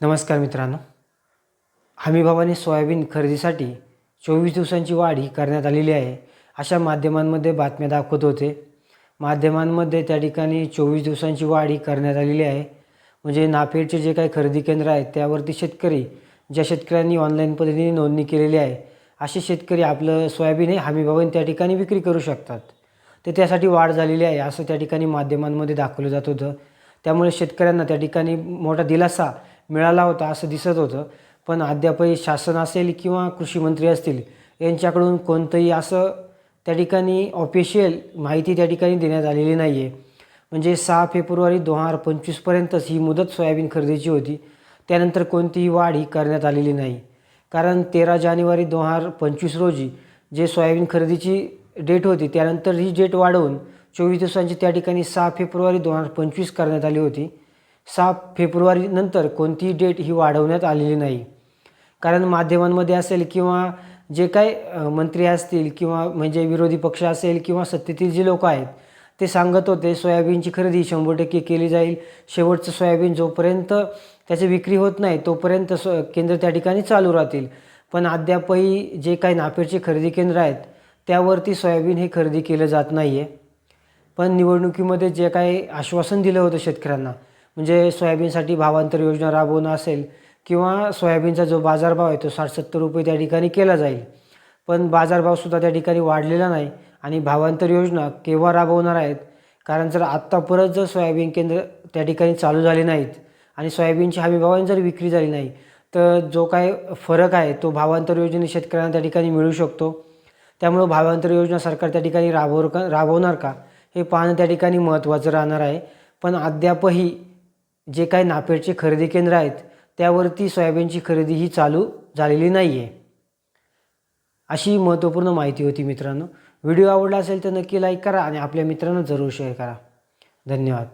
नमस्कार मित्रांनो. हमीभावाने सोयाबीन खरेदीसाठी चोवीस दिवसांची वाढ ही करण्यात आलेली आहे अशा माध्यमांमध्ये बातम्या दाखवत होते. माध्यमांमध्ये त्या ठिकाणी चोवीस दिवसांची वाढ ही करण्यात आलेली आहे. म्हणजे नाफेडचे जे काही खरेदी केंद्र आहेत त्यावरती शेतकरी ज्या शेतकऱ्यांनी ऑनलाईन पद्धतीने नोंदणी केलेली आहे असे शेतकरी आपलं सोयाबीन हे हमीभावाने त्या ठिकाणी विक्री करू शकतात. तर त्यासाठी वाढ झालेली आहे असं त्या ठिकाणी माध्यमांमध्ये दाखवलं जात होतं. त्यामुळे शेतकऱ्यांना त्या ठिकाणी मोठा दिलासा मिळाला होता असं दिसत होतं. पण अद्यापही शासन असेल किंवा कृषी मंत्री असतील यांच्याकडून कोणतंही असं त्या ठिकाणी ऑफिशियल माहिती त्या ठिकाणी देण्यात आलेली नाही आहे म्हणजे सहा फेब्रुवारी दोन हजार पंचवीसपर्यंतच ही मुदत सोयाबीन खरेदीची होती. त्यानंतर कोणतीही वाढ ही करण्यात आलेली नाही. कारण तेरा जानेवारी दोन हजार पंचवीस रोजी जे सोयाबीन खरेदीची डेट होती त्यानंतर ही डेट वाढवून चोवीस दिवसांची त्या ठिकाणी सहा फेब्रुवारी दोन हजार पंचवीस करण्यात आली होती. सहा फेब्रुवारीनंतर कोणतीही डेट ही वाढवण्यात आलेली नाही. कारण माध्यमांमध्ये असेल किंवा जे काय मंत्री असतील किंवा म्हणजे विरोधी पक्ष असेल किंवा सत्तेतील जे लोक आहेत ते सांगत होते सोयाबीनची खरेदी शंभर टक्के केली जाईल. शेवटचं सोयाबीन जोपर्यंत त्याची विक्री होत नाही तोपर्यंत स केंद्र त्या ठिकाणी चालू राहतील. पण अद्यापही जे काही नाफेडचे खरेदी केंद्र आहेत त्यावरती सोयाबीन हे खरेदी केलं जात नाही आहे पण निवडणुकीमध्ये जे काही आश्वासन दिलं होतं शेतकऱ्यांना म्हणजे सोयाबीनसाठी भावांतर योजना राबवणं असेल किंवा सोयाबीनचा जो बाजारभाव आहे तो साठ सत्तर रुपये त्या ठिकाणी केला जाईल. पण बाजारभावसुद्धा त्या ठिकाणी वाढलेला नाही आणि भावांतर योजना केव्हा राबवणार आहेत? कारण जर आत्ता परत जर सोयाबीन केंद्र त्या ठिकाणी चालू झाले नाहीत आणि सोयाबीनची हमीभावाने जर विक्री झाली नाही तर जो काय फरक आहे तो भावांतर योजने शेतकऱ्यांना त्या ठिकाणी मिळू शकतो. त्यामुळं भावांतर योजना सरकार त्या ठिकाणी राबवर का राबवणार का? हे पाहणं त्या ठिकाणी महत्त्वाचं राहणार आहे. पण अद्यापही जे काही नाफेडचे खरेदी केंद्र आहेत त्यावरती सोयाबीनची खरेदी ही चालू झालेली नाही आहे अशी महत्त्वपूर्ण माहिती होती मित्रांनो. व्हिडिओ आवडला असेल तर नक्की लाईक करा आणि आपल्या मित्रांना जरूर शेअर करा. धन्यवाद.